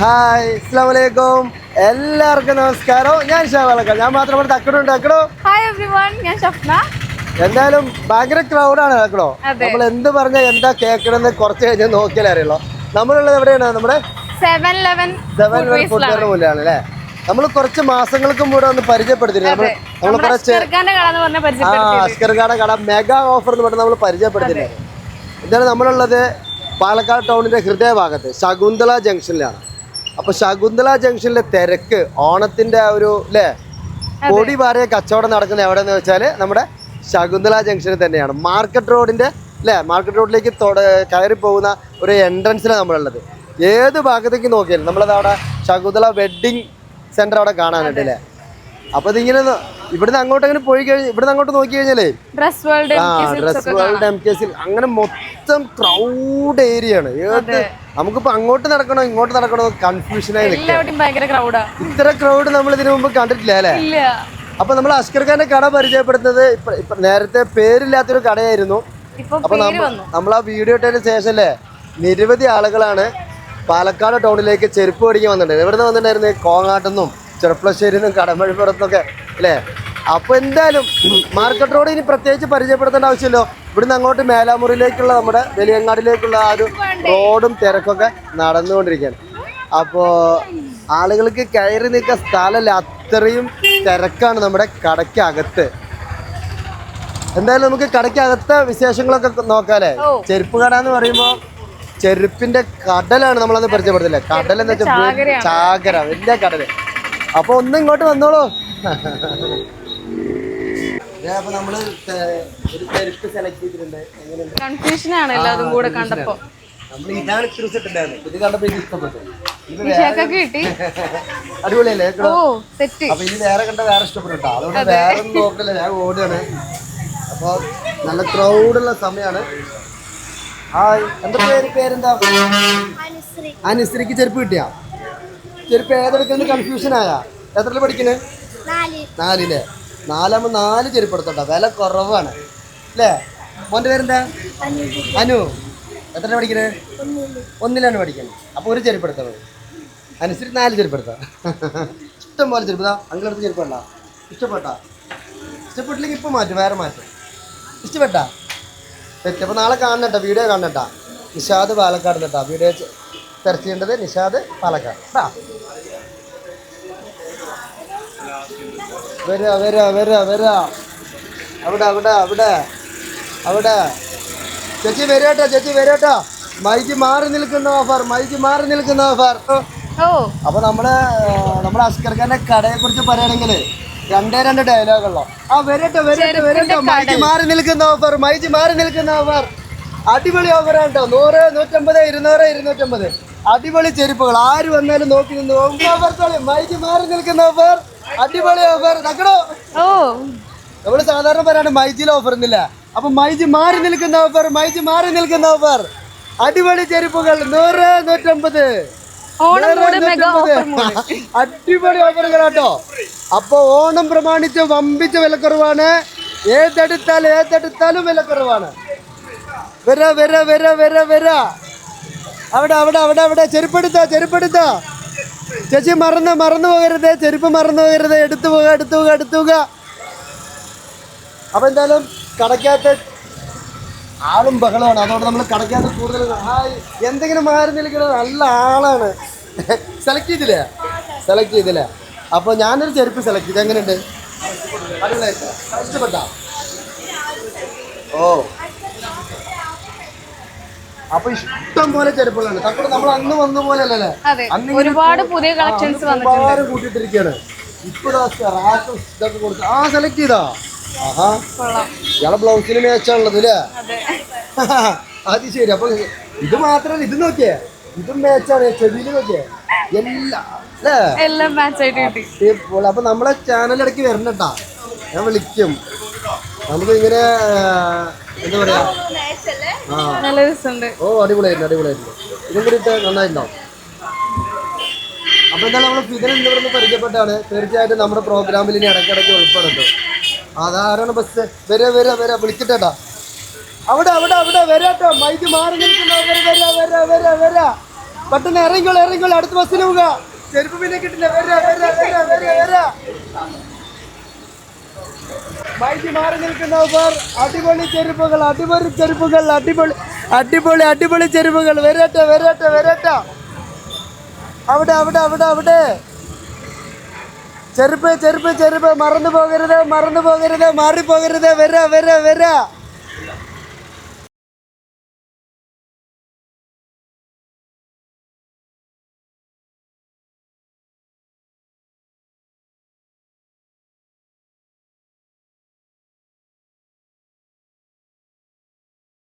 Hi അസ്സാം വലൈക്കും എല്ലാവർക്കും നമസ്കാരം. ഞാൻ ഷാവളക്ക ഞാൻ മാത്രം ഇവിടെ തക്കടുണ്ട് തക്കടോ ഹായ് എവ്രി വൺ ഞാൻ ഷഫ്ന. എന്തായാലും ഭയങ്കര ക്രൗഡാണ് അതെ. നമ്മൾ എന്ത് പറഞ്ഞാൽ എന്താ കേക്കണെന്ന് കുറച്ച് കഴിഞ്ഞ് നോക്കിയാലേ അറിയുള്ളൂ. നമ്മളുള്ളത് എവിടെയാണ് നമ്മുടെ? സെവൻ ലെവൻ സെവൻ ഫുഡ്വെയറിന് മുന്നിലാണ് അല്ലേ? നമ്മൾ കുറച്ച് മാസങ്ങൾക്ക് മുമ്പ് ഒന്ന് പരിചയപ്പെടുത്തിയിരുന്നു നമ്മൾ കുറച്ച് കട മെഗാ ഓഫർ എന്ന് പറഞ്ഞ് നമ്മൾ പരിചയപ്പെടുത്തില്ലായിരുന്നു ഇതാണ് നമ്മളുള്ളത്? പാലക്കാട് ടൗണിന്റെ ഹൃദയഭാഗത്ത് ശകുന്തള ജംഗ്ഷനിലാണ് അപ്പൊ ശകുന്തള ജംഗ്ഷനിലെ തിരക്ക് ഓണത്തിന്റെ ആ ഒരു അല്ലേ കൊടി പാറിയ കച്ചവടം നടക്കുന്ന എവിടെയെന്ന് വെച്ചാൽ നമ്മുടെ ശകുന്തള ജംഗ്ഷനിൽ തന്നെയാണ്. മാർക്കറ്റ് റോഡിന്റെ അല്ലേ മാർക്കറ്റ് റോഡിലേക്ക് കയറി പോകുന്ന ഒരു എൻട്രൻസിലാണ് നമ്മളുള്ളത്. ഏത് ഭാഗത്തേക്ക് നോക്കിയാലും നമ്മളത് അവിടെ ശകുന്തള വെഡിങ് സെന്റർ അവിടെ കാണാനുണ്ട് അല്ലേ അപ്പൊ ഇതിങ്ങനെ ഇവിടുന്ന് അങ്ങോട്ട് അങ്ങനെ പോയി കഴിഞ്ഞാൽ ഇവിടുന്ന് അങ്ങോട്ട് നോക്കി കഴിഞ്ഞാലേ ഡ്രസ് വേൾഡ് ആ dress world M K C അങ്ങനെ മൊത്തം ക്രൗഡ് ഏരിയ ആണ്. ഏത് നമുക്കിപ്പോ അങ്ങോട്ട് നടക്കണോ ഇങ്ങോട്ട് നടക്കണോ കൺഫ്യൂഷനായി ഇത്ര ക്രൗഡ് നമ്മൾ ഇതിനു മുമ്പ് കണ്ടിട്ടില്ല അല്ലേ? അപ്പൊ നമ്മൾ അസ്കർ ഖാന്റെ കട പരിചയപ്പെടുത്തുന്നത് നേരത്തെ പേരില്ലാത്തൊരു കടയായിരുന്നു. അപ്പൊ നമ്മൾ ആ വീഡിയോ ഇട്ടതിന് ശേഷം അല്ലേ നിരവധി ആളുകളാണ് പാലക്കാട് ടൗണിലേക്ക് ചെരുപ്പ് മേടിക്കാൻ വന്നിട്ടുണ്ട് എവിടെ നിന്ന് വന്നിട്ടുണ്ടായിരുന്നു? കോങ്ങാട്ടുനിന്നും ചെറുപ്പശ്ശേരിന്നും നിന്നും കടമഴിപ്പുറത്തുനിന്നൊക്കെ അല്ലേ? അപ്പൊ എന്തായാലും മാർക്കറ്റ് റോഡ് ഇനി പ്രത്യേകിച്ച് പരിചയപ്പെടുത്തേണ്ട ആവശ്യമില്ലോ. ഇവിടുന്ന് അങ്ങോട്ട് മേലാമുറിയിലേക്കുള്ള നമ്മുടെ വലിയങ്ങാടിലേക്കുള്ള ആ ഒരു റോഡും തിരക്കൊക്കെ നടന്നുകൊണ്ടിരിക്കുകയാണ്. അപ്പോൾ ആളുകൾക്ക് കയറി നിൽക്കാൻ സ്ഥലമല്ല. അത്രയും തിരക്കാണ് നമ്മുടെ കടയ്ക്കകത്ത്. എന്തായാലും നമുക്ക് കടയ്ക്കകത്തെ വിശേഷങ്ങളൊക്കെ നോക്കാല്ലേ. ചെരുപ്പ് കട എന്ന് പറയുമ്പോൾ ചെരുപ്പിന്റെ കടലാണ് നമ്മളത് പരിചയപ്പെടുത്തില്ലേ? കടൽ എന്ന് വെച്ചാൽ. ചാകര വലിയ കടൽ. അപ്പൊ ഒന്ന് ഇങ്ങോട്ട് വന്നോളൂ. കൺഫ്യൂഷൻ ആണ് എല്ലാതും കൂടെ കണ്ടപ്പോ. കിട്ടി. അടിപൊളിയല്ലേ? ഓ സെറ്റ് അപ്പൊ വേറെ കണ്ട വേറെ ഇഷ്ടപ്പെട്ടോ അതുകൊണ്ട് വേറെ ഒന്നും നോക്കില്ല ഞാൻ ഓടുകയാണ്. അപ്പൊ നല്ല ക്രൗഡുള്ള സമയമാണ് ഹായ്. എന്താ പേര് പേരെന്താ അനുശ്രീക്ക് ചെരുപ്പ് കിട്ടിയാ? ചെരുപ്പ് ഏതെടുക്കുന്ന കൺഫ്യൂഷൻ ആയാ. എത്ര പഠിക്കണേ? നാലില്ലേ നാലാകുമ്പോൾ നാല് ചെരുപ്പ് എടുത്തോട്ടോ വില കുറവാണ്. അല്ലേ മോന്റെ പേരെന്താ? അനു. എത്ര പഠിക്കണേ? ഒന്നിലാണ് പഠിക്കണത് അപ്പോൾ ഒരു ചെരുപ്പ് എടുത്താൽ മതി അനുസരിച്ച് നാല് ചെരുപ്പ് എടുത്ത? ഇഷ്ടം പോലെ ചെരുപ്പ്. അങ്ങനത്തെ ചെരുപ്പ് വേണ്ട ഇഷ്ടപ്പെട്ടാ? ഇഷ്ടപ്പെട്ടില്ലെങ്കിൽ ഇപ്പൊ മാറ്റും. വേറെ മാറ്റും. ഇഷ്ടപ്പെട്ടാ? തെറ്റപ്പൊ നാളെ കാണണട്ടാ വീഡിയോ കാണണട്ടാ നിഷാദ് പാലക്കാട് നിട്ടാ വീഡിയോ സെർച്ച് ചെയ്യേണ്ടത് നിഷാദ് പാലക്കാട്. കേട്ടാ വരാ വരാ വരാ വരാ. അവിടെ അവിടെ അവിടെ അവിടെ. ചേച്ചി വരാട്ടോ ചേച്ചി വരാട്ടോ. മൈക്ക് മാറി നിൽക്കുന്ന ഓഫർ മൈക്ക് മാറി നിൽക്കുന്ന ഓഫർ. അപ്പൊ നമ്മുടെ ആ, നമ്മുടെ അസ്കർഖാന്റെ കടയെ കുറിച്ച് പറയുകയാണെങ്കിൽ രണ്ടേ രണ്ട് ഡയലോഗുള്ളോ ആ വരട്ടെ വരട്ടെ വരട്ടെ. മൈക്ക് മാറി നിൽക്കുന്ന ഓഫർ മൈക്ക് മാറി നിൽക്കുന്ന ഓഫർ. അടിപൊളി ഓഫർ കേട്ടോ. നൂറ് നൂറ്റമ്പത് ഇരുന്നൂറ് ഇരുന്നൂറ്റമ്പത്. അടിപൊളി ചെരുപ്പുകൾ. ആര് വന്നാലും നോക്കി നിന്ന് തൊളി മൈക്ക് മാറി നിൽക്കുന്ന ഓഫർ അടിപൊളി ഓഫർ തക്കടോ? ഓ. നമ്മൾ സാധാരണ പറയാണ് മൈജിയിൽ ഓഫർ എന്നില്ല. അപ്പൊ മൈജി മാറി നിൽക്കുന്ന ഓഫർ മൈജി മാറി നിൽക്കുന്ന ഓഫർ അടിപൊളി ചെരുപ്പുകൾ. നൂറ് നൂറ്റമ്പത്. അടിപൊളി ഓഫറുകൾ കേട്ടോ അപ്പൊ ഓണം പ്രമാണിച്ച് വമ്പിച്ച വിലക്കുറവാണ്. ഏതെടുത്താലും ഏതെടുത്താലും വിലക്കുറവാണ്. വരാ വരാ വരാ വരാ വര. അവിടെ അവിടെ അവിടെ അവിടെ. ചെരുപ്പെടുത്ത ചെരുപ്പെടുത്ത. ചേച്ചി മറന്ന് മറന്നു പോകരുത്. ചെരുപ്പ് മറന്നു പോകരുത്. എടുത്തു പോക എടുത്തു പോക എടുത്തു പോക. അപ്പൊ എന്തായാലും കടയ്ക്കാത്ത ആളും ബഹളമാണ്. അതുകൊണ്ട് നമ്മൾ കടയ്ക്കാത്ത കൂടുതൽ എന്തെങ്കിലും മാറി നിൽക്കുന്നത് നല്ല ആളാണ്. സെലക്ട് ചെയ്തില്ലേ? സെലക്ട് ചെയ്തില്ലേ? അപ്പോൾ ഞാനൊരു ചെരുപ്പ് സെലക്ട് ചെയ്ത്. എങ്ങനെയുണ്ട്? ഓ. അപ്പൊ ഇഷ്ടം പോലെ ചെരുപ്പുകളാണ് തക്കോട് നമ്മൾ അന്ന് വന്ന പോലെ അല്ലല്ലേ? അന്ന് ഒരുപാട് പുതിയ കളക്ഷൻസ് വന്നിട്ടുണ്ട്. ഒരുപാട് കൂട്ടിയിട്ടിരിക്കുകയാണ് ഇതൊക്കെ കൊടുത്ത് ആ സെലക്ട് ചെയ്താ? ആഹാ. ഇയാളെ ബ്ലൗസിന് മേച്ചാണുള്ളത് അല്ലേ? അതെ. ശരി. അപ്പൊ ഇത് മാത്രല്ല ഇത് നോക്കിയേ. ഇതും മേച്ചാണ് ചെവിയിൽ നോക്കിയേ. എല്ലാ എല്ലാം മാച്ച് ആയിട്ട് കിട്ടി. അപ്പൊ നമ്മളെ ചാനൽ ഇടയ്ക്ക് വരണട്ടാ. ഞാൻ വിളിക്കും. നമുക്ക് ഇങ്ങനെ എന്താ പറയാ? നല്ല രസമുണ്ട്. ഓ അടിപൊളിയായിരുന്നു അടിപൊളിയായിരുന്നു. ഇതും കൂടി ഇട്ട് നന്നായിട്ടുണ്ടാവും അപ്പൊ എന്തായാലും നമ്മൾ ഫിദൽ എന്നിവിടുന്ന് പരിചയപ്പെട്ടാണ് തീർച്ചയായിട്ടും നമ്മുടെ പ്രോഗ്രാമിൽ ഇനി ഇടയ്ക്കിടയ്ക്ക് ഉൾപ്പെടുത്തും അതാരാണ് ബസ് വരാ വരാ വരാ. വിളിച്ചിട്ടേട്ടാ. അവിടെ അവിടെ അവിടെ. വരാട്ടോ മൈക്ക് മാറി നിൽക്കുന്ന. വരാ വരാ വരാ വരാ പെട്ടെന്ന് ഇറങ്ങിക്കോളൂ ഇറങ്ങിക്കോളൂ. അടുത്ത ബസ്സിന് പോവുക ചെരുപ്പ് പിന്നെ കിട്ടില്ല. വരാ വരാ വരാ വരാ വരാ. വൈകി മാറി നിൽക്കുന്നവർ അടിപൊളി ചെരുപ്പുകൾ അടിപൊളി ചെരുപ്പുകൾ അടിപൊളി അടിപൊളി അടിപൊളി ചെരുപ്പുകൾ. വരട്ടെ വരട്ടെ വരട്ടെ. അവിടെ അവിടെ അവിടെ അവിടെ. ചെരുപ്പ് ചെരുപ്പ് ചെരുപ്പ്. മറന്നു പോകരുത് മറന്നു പോകരുത് മാറി പോകരുത് വരാ വരാ വരാ.